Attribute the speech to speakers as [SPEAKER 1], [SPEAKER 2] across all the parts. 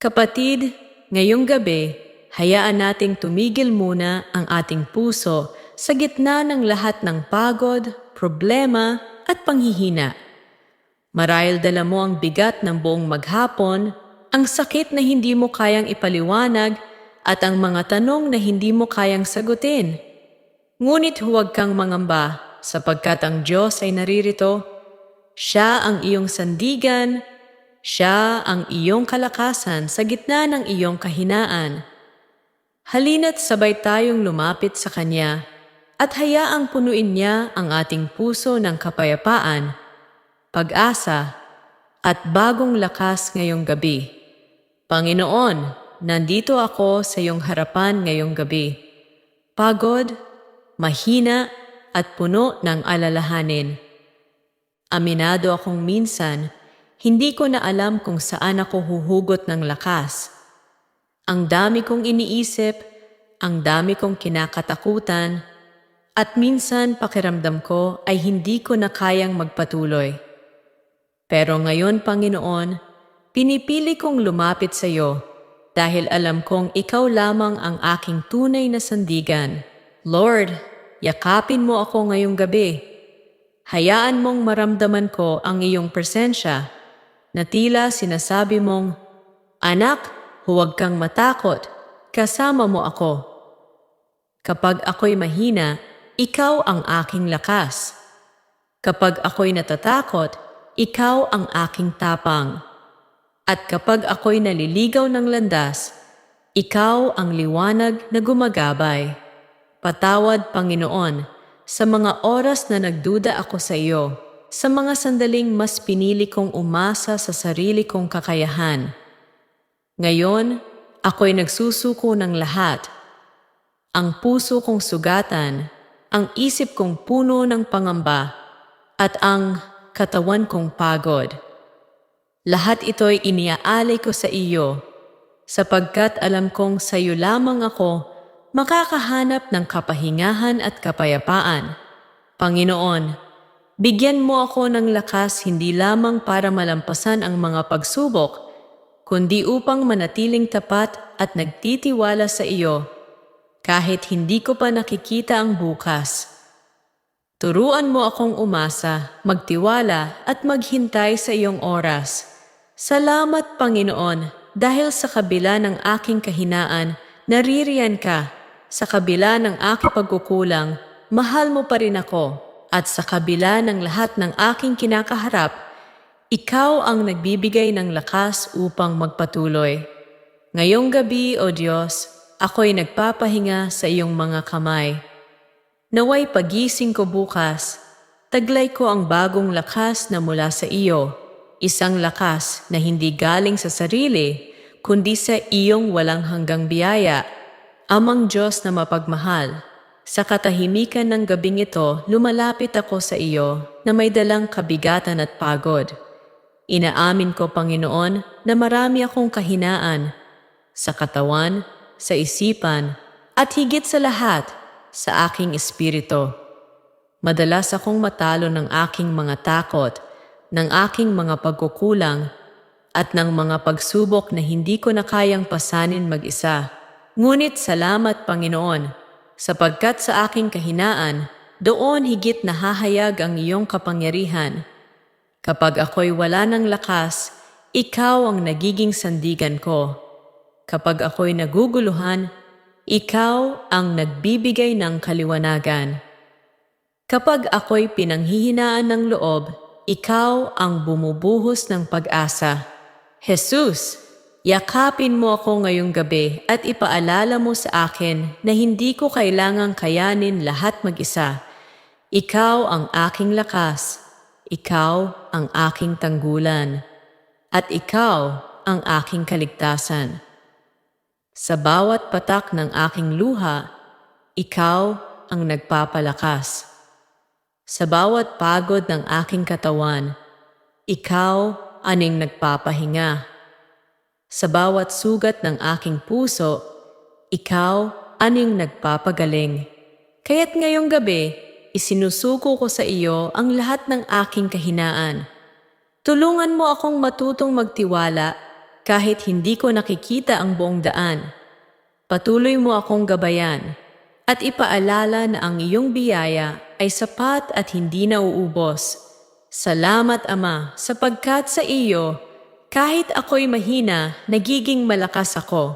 [SPEAKER 1] Kapatid, ngayong gabi, hayaan nating tumigil muna ang ating puso sa gitna ng lahat ng pagod, problema at panghihina. Marahil dala mo ang bigat ng buong maghapon, ang sakit na hindi mo kayang ipaliwanag at ang mga tanong na hindi mo kayang sagutin. Ngunit huwag kang mangamba sapagkat ang Diyos ay naririto. Siya ang iyong sandigan, siya ang iyong kalakasan sa gitna ng iyong kahinaan. Halina't sabay tayong lumapit sa Kanya at hayaang punuin niya ang ating puso ng kapayapaan, pag-asa, at bagong lakas ngayong gabi. Panginoon, nandito ako sa iyong harapan ngayong gabi. Pagod, mahina, at puno ng alalahanin. Aminado akong minsan, hindi ko na alam kung saan ako huhugot ng lakas. Ang dami kong iniisip, ang dami kong kinakatakutan, at minsan pakiramdam ko ay hindi ko na kayang magpatuloy. Pero ngayon, Panginoon, pinipili kong lumapit sa iyo dahil alam kong ikaw lamang ang aking tunay na sandigan. Lord, yakapin mo ako ngayong gabi. Hayaan mong maramdaman ko ang iyong presensya na tila sinasabi mong, Anak, huwag kang matakot, kasama mo ako. Kapag ako'y mahina, ikaw ang aking lakas. Kapag ako'y natatakot, ikaw ang aking tapang. At kapag ako'y naliligaw ng landas, ikaw ang liwanag na gumagabay. Patawad, Panginoon, sa mga oras na nagduda ako sa iyo, sa mga sandaling mas pinili kong umasa sa sarili kong kakayahan. Ngayon, ako'y nagsusuko ng lahat. Ang puso kong sugatan, ang isip kong puno ng pangamba, at ang katawan kong pagod. Lahat ito'y iniaalay ko sa iyo, sapagkat alam kong sa iyo lamang ako makakahanap ng kapahingahan at kapayapaan. Panginoon, bigyan mo ako ng lakas hindi lamang para malampasan ang mga pagsubok, kundi upang manatiling tapat at nagtitiwala sa iyo, kahit hindi ko pa nakikita ang bukas. Turuan mo akong umasa, magtiwala at maghintay sa iyong oras. Salamat Panginoon dahil sa kabila ng aking kahinaan, naririyan ka. Sa kabila ng aking pagkukulang, mahal mo pa rin ako. At sa kabila ng lahat ng aking kinakaharap, ikaw ang nagbibigay ng lakas upang magpatuloy. Ngayong gabi, O Diyos, ako'y nagpapahinga sa iyong mga kamay. Naway pagising ko bukas, taglay ko ang bagong lakas na mula sa iyo, isang lakas na hindi galing sa sarili, kundi sa iyong walang hanggang biyaya. Amang Diyos na mapagmahal, sa katahimikan ng gabing ito, lumalapit ako sa iyo na may dalang kabigatan at pagod. Inaamin ko, Panginoon, na marami akong kahinaan sa katawan, sa isipan, at higit sa lahat, sa aking espiritu. Madalas akong matalo ng aking mga takot, ng aking mga pagkukulang, at ng mga pagsubok na hindi ko na kayang pasanin mag-isa. Ngunit salamat, Panginoon, sapagkat sa aking kahinaan, doon higit nahahayag ang iyong kapangyarihan. Kapag ako'y wala ng lakas, ikaw ang nagiging sandigan ko. Kapag ako'y naguguluhan, ikaw ang nagbibigay ng kaliwanagan. Kapag ako'y pinanghihinaan ng loob, ikaw ang bumubuhos ng pag-asa. Jesus, yakapin mo ako ngayong gabi at ipaalala mo sa akin na hindi ko kailangang kayanin lahat mag-isa. Ikaw ang aking lakas, ikaw ang aking tanggulan, at ikaw ang aking kaligtasan. Sa bawat patak ng aking luha, ikaw ang nagpapalakas. Sa bawat pagod ng aking katawan, ikaw aning nagpapahinga. Sa bawat sugat ng aking puso, ikaw aning nagpapagaling. Kaya't ngayong gabi, isinusuko ko sa iyo ang lahat ng aking kahinaan. Tulungan mo akong matutong magtiwala kahit hindi ko nakikita ang buong daan. Patuloy mo akong gabayan at ipaalala na ang iyong biyaya ay sapat at hindi nauubos. Salamat Ama sapagkat sa iyo, kahit ako'y mahina, nagiging malakas ako.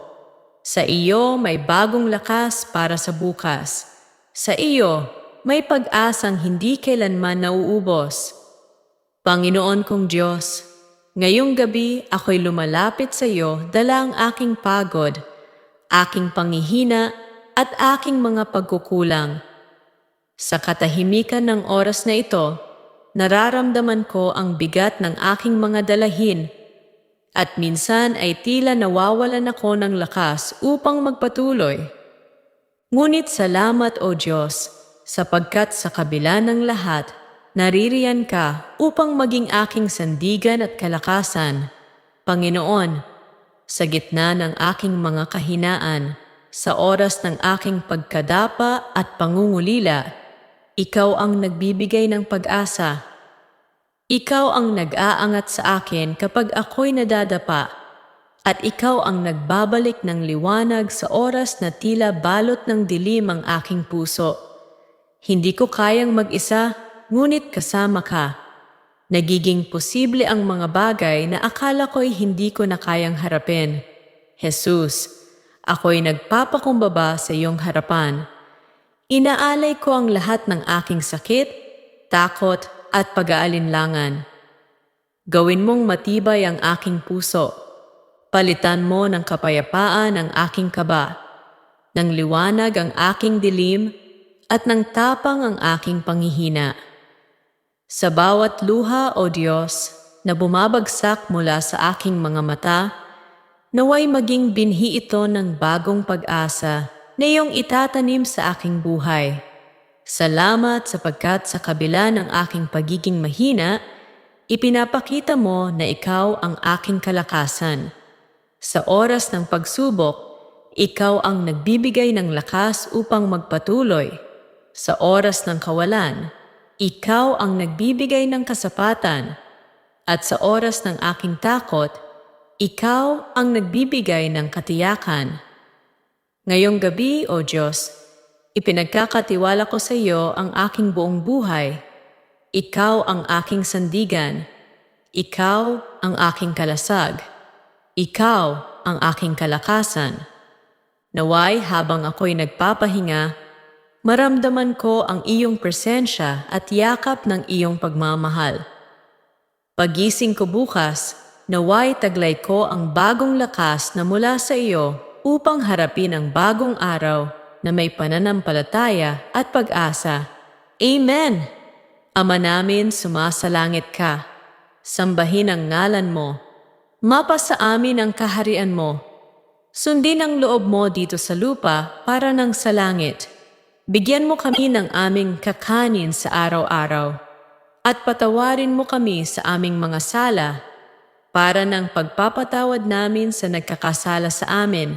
[SPEAKER 1] Sa iyo may bagong lakas para sa bukas. Sa iyo may pag-asang hindi kailanman nauubos. Panginoon kong Diyos, ngayong gabi ako'y lumalapit sa iyo dala ang aking pagod, aking pangihina at aking mga pagkukulang. Sa katahimikan ng oras na ito, nararamdaman ko ang bigat ng aking mga dalahin at minsan ay tila nawawalan ako ng lakas upang magpatuloy. Ngunit salamat o Diyos, sapagkat sa kabila ng lahat, naririyan ka upang maging aking sandigan at kalakasan. Panginoon, sa gitna ng aking mga kahinaan, sa oras ng aking pagkadapa at pangungulila, ikaw ang nagbibigay ng pag-asa. Ikaw ang nag-aangat sa akin kapag ako'y nadadapa, at ikaw ang nagbabalik ng liwanag sa oras na tila balot ng dilim ang aking puso. Hindi ko kayang mag-isa, ngunit kasama ka. Nagiging posible ang mga bagay na akala ko'y hindi ko na kayang harapin. Jesus, ako'y nagpapakumbaba sa iyong harapan. Inaalay ko ang lahat ng aking sakit, takot at pag-aalinlangan. Gawin mong matibay ang aking puso. Palitan mo ng kapayapaan ang aking kaba, ng liwanag ang aking dilim, at ng tapang ang aking panghihina. Sa bawat luha, O Diyos, na bumabagsak mula sa aking mga mata, naway maging binhi ito ng bagong pag-asa na iyong itatanim sa aking buhay. Salamat sapagkat sa kabila ng aking pagiging mahina, ipinapakita mo na ikaw ang aking kalakasan. Sa oras ng pagsubok, ikaw ang nagbibigay ng lakas upang magpatuloy. Sa oras ng kawalan, ikaw ang nagbibigay ng kasapatan. At sa oras ng aking takot, ikaw ang nagbibigay ng katiyakan. Ngayong gabi, O Diyos, ipinagkakatiwala ko sa iyo ang aking buong buhay. Ikaw ang aking sandigan. Ikaw ang aking kalasag. Ikaw ang aking kalakasan. Naway habang ako'y nagpapahinga, maramdaman ko ang iyong presensya at yakap ng iyong pagmamahal. Pagising ko bukas, naway taglay ko ang bagong lakas na mula sa iyo upang harapin ang bagong araw na may pananampalataya at pag-asa. Amen! Ama namin, sumasalangit ka. Sambahin ang ngalan mo. Mapa amin ang kaharian mo. Sundin ang loob mo dito sa lupa para ng sa langit. Bigyan mo kami ng aming kakanin sa araw-araw. At patawarin mo kami sa aming mga sala para ng pagpapatawad namin sa nagkakasala sa amin.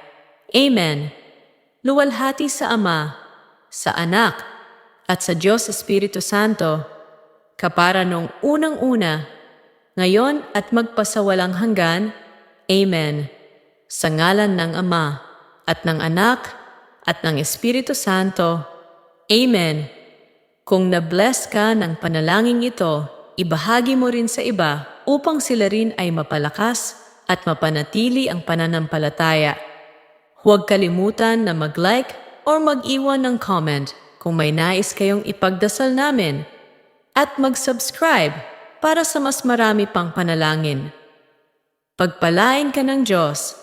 [SPEAKER 1] Amen. Luwalhati sa Ama, sa Anak, at sa Diyos Espiritu Santo, kapara nung unang-una, ngayon at magpasawalang hanggan. Amen. Sa ngalan ng Ama, at ng Anak, at ng Espiritu Santo. Amen. Kung na-bless ka ng panalangin ito, ibahagi mo rin sa iba upang sila rin ay mapalakas at mapanatili ang pananampalataya. Huwag kalimutan na mag-like or mag-iwan ng comment kung may nais kayong ipagdasal namin at mag-subscribe para sa mas marami pang panalangin. Pagpalain ka ng Diyos